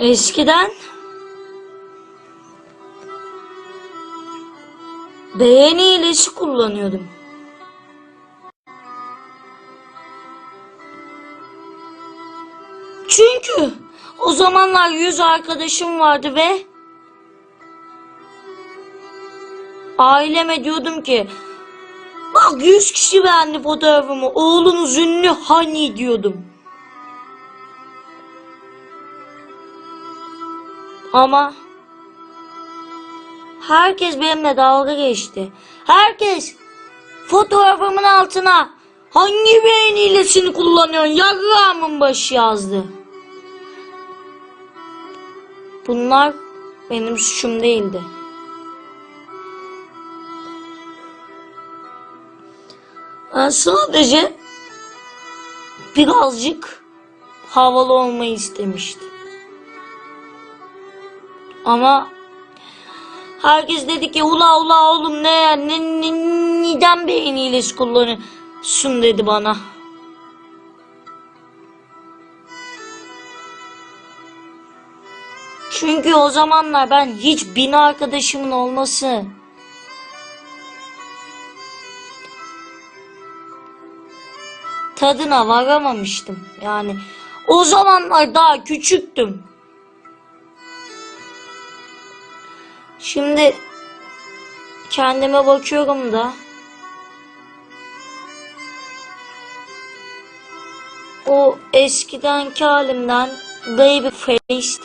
Eskiden beğeni hilesi kullanıyordum. Çünkü o zamanlar yüz arkadaşım vardı ve aileme diyordum ki bak yüz kişi beğendi fotoğrafımı oğlunuz ünlü hani diyordum. Ama herkes benimle dalga geçti. Herkes fotoğrafımın altına hangi beğeni hilesini kullanıyorsun yarrağımın başı yazdı. Bunlar benim suçum değildi. Ben sadece birazcık havalı olmayı istemiştim. Ama herkes dedi ki ula ula oğlum ne ne, ne, neden beğeni hilesi kullanıyorsun dedi bana. Çünkü o zamanlar ben hiç bin arkadaşımın olması tadına varamamıştım. Yani o zamanlar daha küçüktüm. Şimdi kendime bakıyorum da o eskidenki halimden baby faced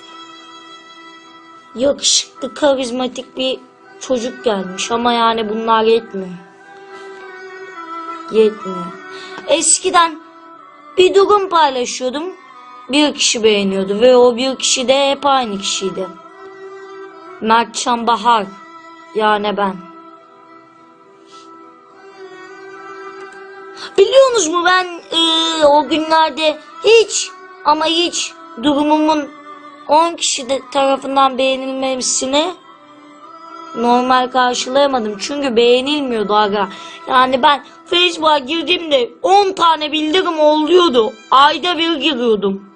yakışıklı karizmatik bir çocuk gelmiş ama yani bunlar yetmiyor. Yetmiyor. Eskiden bir durum paylaşıyordum. Bir kişi beğeniyordu ve o bir kişi de hep aynı kişiydi. Mertcan Bahar. Yani ben. Biliyorsunuz mu ben eee, o günlerde hiç ama hiç durumumun 10 kişi de tarafından beğenilmesini normal karşılayamadım. Çünkü beğenilmiyordu aga. Yani ben Facebook'a girdiğimde 10 tane bildirim oluyordu. Ayda bir giriyordum.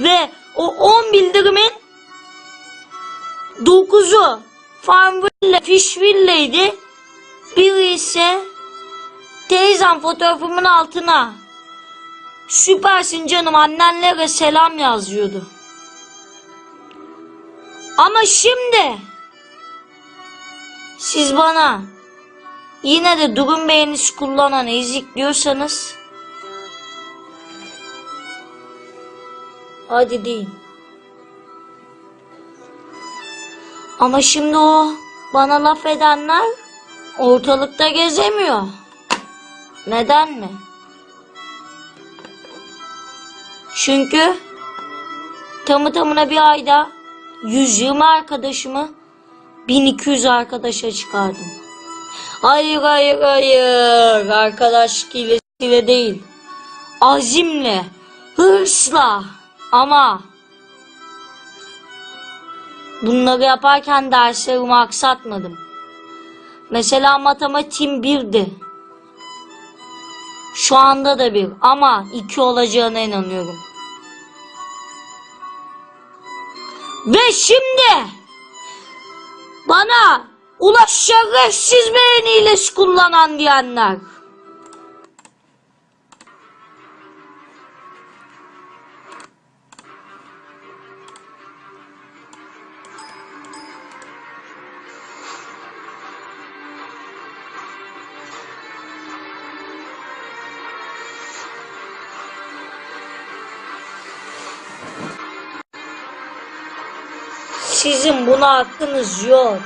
Ve o 10 bildirimin 9'u Farmville, Fishville'ydi. Biri ise teyzem fotoğrafımın altına süpersin canım annenlere selam yazıyordu. Ama şimdi siz bana yine de durum beğenisi kullanan ezik diyorsanız hadi deyin. Ama şimdi o bana laf edenler ortalıkta gezemiyor. Neden mi? Çünkü tamı tamına bir ayda 120 arkadaşımı 1200 arkadaşa çıkardım. Hayır hayır hayır arkadaşlık ilesiyle değil. Azimle, hırsla ama Bunları yaparken derslerimi aksatmadım. Mesela matematiğim birdi. Şu anda da bir ama iki olacağına inanıyorum. Ve şimdi bana ulaş şerefsiz beğeniyle kullanan diyenler. Sizin buna hakkınız yok.